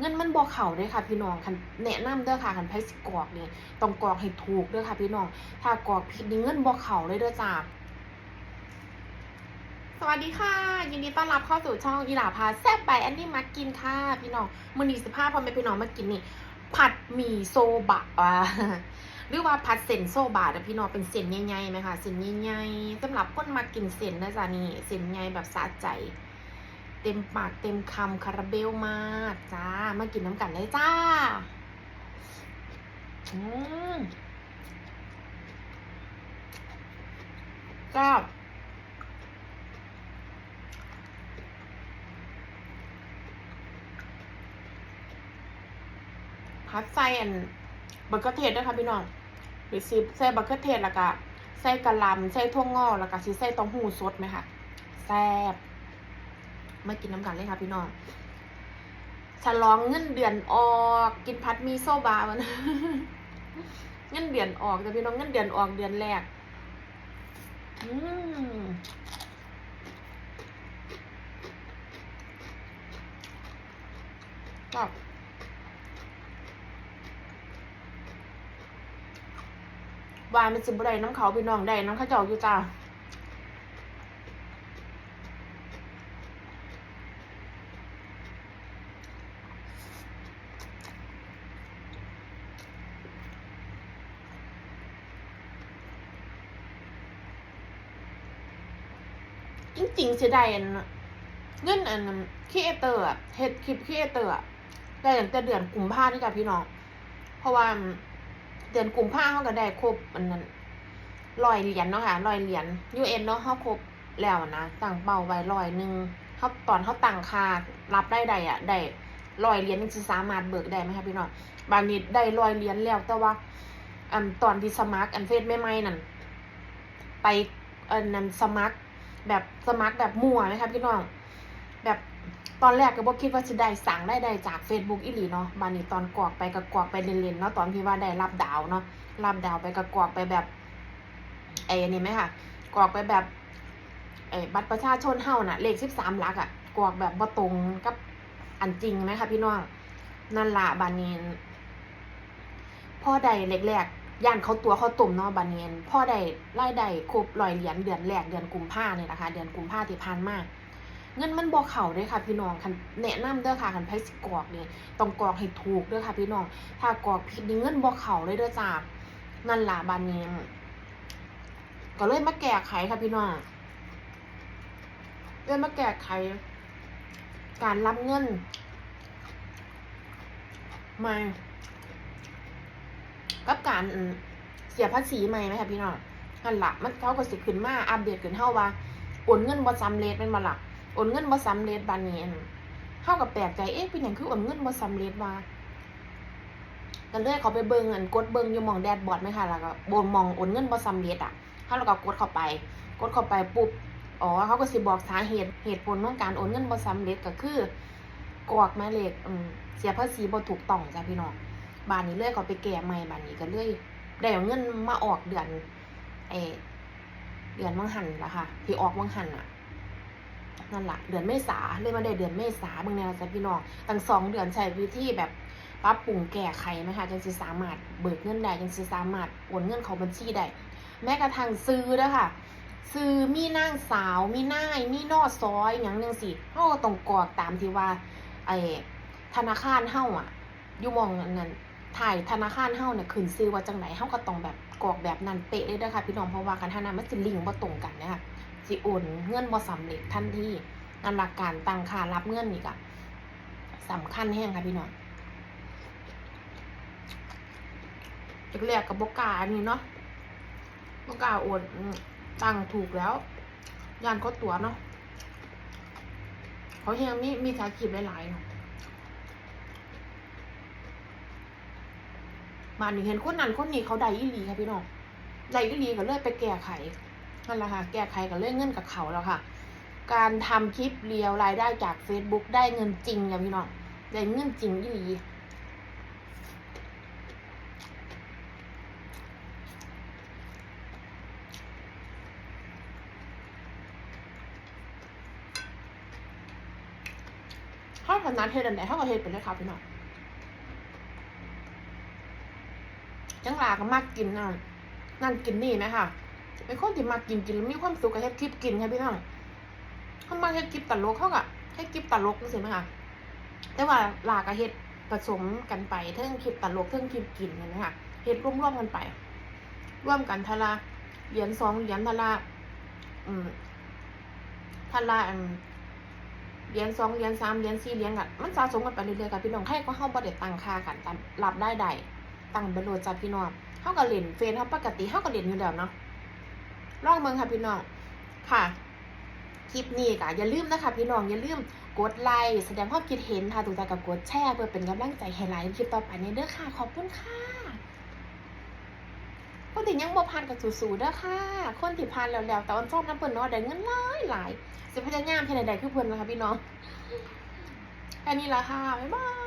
เงินมันบ่เข้าเด้อค่ะพี่น้องคันแนะนำเด้อค่ะคันไผสิกรอกนี่ต้องกรอกให้ถูกเด้อค่ะพี่น้อง ถ้ากรอกผิดนี่เงินบ่เข้าเลยเด้อจ้าสวัสดีค่ะ ยินดีต้อนรับเข้าสู่ช่องอีหลาพาแซ่บไปอันนี้มากินค่ะ พี่น้องมื้อนี้สิพาพ่อแม่พี่น้องมากินนี่ ผัดหมี่โซบะอ่าหรือว่าผัดเส้นโซบะนะพี่น้องเป็นเส้นใหญ่ๆไหมคะเส้นใหญ่ๆสำหรับคนมากินเส้นนะจ๊ะนี่เส้นใหญ่แบบสะใจ เต็มปากเต็มคำคาราเบลมากจ้า มากินน้ำกันเลยจ้า อืมก็พัดใส่อันบักเกอร์เทศด้วยค่ะพี่น้องหรือซีใส่บักเกอร์เทศแล้วก็ใส่กะหล่ำใส่ถั่วงอกแล้วก็ซีใส่เต้าหู้สดไหมคะแซ่บ มากินน้ำกันเลยค่ะพี่น้องฉลองเงินเดือนออกกินพัดมีโซบาวันเงินเดือนออกแต่พี่น้องเงินเดือนออกเดือนแรกอืมก็วายมันสิบได้น้ำเขาพี่น้องได้น้ำข้าวเจ้าอยู่จ้า จริงเสียดายอันน่ะเงินอันคีเอเตอร์อะเฮ็ดคลิปคีเอเตอร์อะได้ตั้งแต่เดือนกุมภาพนี่จ้ะพี่น้อง เพราะว่าเดือนกุมภาพเขาก็ได้ครบอันนั้นร้อยเหรียญเนาะค่ะร้อยเหรียญยูเอ็นเนาะเขาครบแล้วนะตั้งเป้าไว้ร้อยหนึ่งเขาตอนเขาตั้งค่ารับได้ใดอะได้ร้อยเหรียญจะสามารถเบิกได้ไหมคะพี่น้องบางนี้ได้ร้อยเหรียญแล้วแต่ว่าอันตอนที่สมัครอันเฟซไม่ไม่นั่นไปอันนั้นสมัคร แบบสมัครแบบมั่วไหมคะพี่น้อง แบบตอนแรกก็บอกคิดว่าจะได้สั่งได้ได้จาก Facebook อีหลีเนาะบานนี้ตอนกรอกไปก็กรอกไปเล่นๆเนาะตอนที่ว่าได้รับดาวเนาะรับดาวไปก็กรอกไปแบบไอ้นี่ไหมค่ะกรอกไปแบบไอ้บัตรประชาชนเฮาน่ะ เลขสิบสามหลักอะกรอกแบบบ่ตรงกับอันจริงไหมคะพี่น้องนั่นละบานนี้พ่อใดแรกๆ ย่านเขาตัวเขาตุ่มเนาะบานเนียนพ่อใดไล่ใดครบร้อยเหรียญเดือนแรกเดือนกุมภาเนี่ยนะคะ เดือนกุมภาที่ผ่านมาเงินมันบ่เข้าเด้อค่ะพี่น้องคันแนะนำเด้อค่ะคันไผสิกรอกนี่ต้องกรอกให้ถูกเด้อค่ะพี่น้อง ถ้ากรอกผิดนี่เงินบ่เข้าเลยเด้อจ้านั่นล่ะบานนี้ก็เลยมาแก้ไขค่ะพี่น้องเลยมาแก้ไข การรับเงินม่ กับการเสียภาษีใหม่ไหมคะพี่น้องนั่นละมันเขาก็สิขึ้นมาอัปเดตขึ้นเฮาว่าโอนเงินบ่สำเร็จแม่นบ่ล่ะโอนเงินบ่สำเร็จบานนี้อั่ากับแปลกใจเอ๊ะเป็นหยังคือโอนเงินบ่สำเร็จว่ากันเลยเขาไปเบิ่งอันกดเบิ่งอยู่มองแดดบอร์ดไหมคะแล้วก็บนมองโอนเงินบ่สำเร็จอะเฮาแล้วก็กดเข้าไป กดเข้าไปปุ๊บอ๋อเขาก็สิบอกสาเหตุเหตุผลของการโอนเงินบ่สำเร็จก็คือกรอกหมายเลขอืมเสียภาษีบ่ถูกต้องจ้ะพี่น้อง บานนี้เล่ยเขาไปแก้ใหม่บานนี้ก็เล่ยได้เอาเงินมาออกเดือนเอเดือนมังหันละค่ะ ที่ออกมังหันอะนั่นแหละเดือนเมษาเลยมาได้เดือนเมษาเบางแนวจ้ะพี่น้องตั้งสองเดือนใช้วิธีแบบปรับปรุงแก้ไขไหมคะจังสิสามารถเบิกเงินได้จังสิสามารถโอนเงินเข้าบัญชีได้แม้กระทั่งซื้อแล้วค่ะ ซื้อมีนางสาวมีนายมีนอซอยอย่างหนึ่งสิเฮาก็ต้องกรอกตามที่ว่าไอ้ธนาคารเฮาอะอยู่มองนั้น ถ่ายธนาคารเฮาเนี่ยขึ้นซื้อว่าจังไหนเฮาก็ต้องแบบกรอกแบบนั้นเป๊ะเลยด้อค่ะพี่น้องเพราะว่าคันท่ามันสิลิงก์บ่ตรงกันนะคะสิโอนเงินบ่สำเร็จทันทีอันหลักการตั้งค่ารับเงินนี่ก็สำคัญแห้งค่ะพี่น้องแรกๆกับบกาอันนี้เนาะบกาโอนอืมตั้งถูกแล้วยานก็ตัวเนาะเขาแห้งมีมีสาขีพหลายๆเนาะ บ้านนี้เห็นคนนั้นคนนี้เขาได้อีหลีค่ะพี่น้องได้อีหลีก็เลยไปแก้ไขนั่นแหละค่ะ แก้ไขกับเรื่องเงินกับเขาแล้วค่ะ การทำคลิปเรียวรายได้จาก Facebook ได้เงินจริงค่ะพี่น้องได้เงินจริงที่ดีถ้าถนัดเฮ็ดอันใดเฮาก็เฮ็ดไปเลยค่ะพี่น้อง จังหลาก็มักกินนั่นนั่นกินนี่ไหมค่ะเป็นคนที่มักกินกินแล้วมีความสุขกับเฮ็ดคลิปกินค่ะพี่น้องเฮามาเฮ็ดคลิปตลกเฮาก็เฮ็ดคลิปตลกจังซี่ไหมค่ะแต่ว่าหลาก็เฮ็ดผสมกันไปเทิงคลิปตลกเทิงคลิปกินกันนะคะเฮ็ดร่วมๆกันไป ร่วมกันทะละเหรียญสองเหรียญทะละอืมทะละอืมเหรียญสองเหรียญสามเหรียญสี่เหรียญอะมันสะสมกันไปเรื่อยๆค่ะพี่น้องใครก็เฮาบ่ได้ตั้งค่ากันตามรับได้ใด ตั้งเบอร์โหลดจ้ะพี่น้องเฮาก็เล่นเฟซเฮาปกติเฮาก็เล่นอยู่แล้วเนาะลองเบิ่งค่ะพี่น้องค่ะคลิปนี้ก็อย่าลืมนะคะพี่น้องอย่าลืมกดไลค์แสดงความคิดเห็นค่ะถูกใจกับกดแชร์เพื่อเป็นกำลังใจให้หลายคลิปต่อไปในเด้อค่ะ ขอบคุณค่ะคนที่ยังบ่ผ่านกับสู่ๆเด้อค่ะ คนที่ผ่านแล้วๆแต่วันซ่อนน้ำเพิ่นเนาะได้เงินหลายหลายสิพยายามเฮ็ดใด้คือเพิ่นนะคะพี่น้องแค่นี้ละค่ะบ๊ายบาย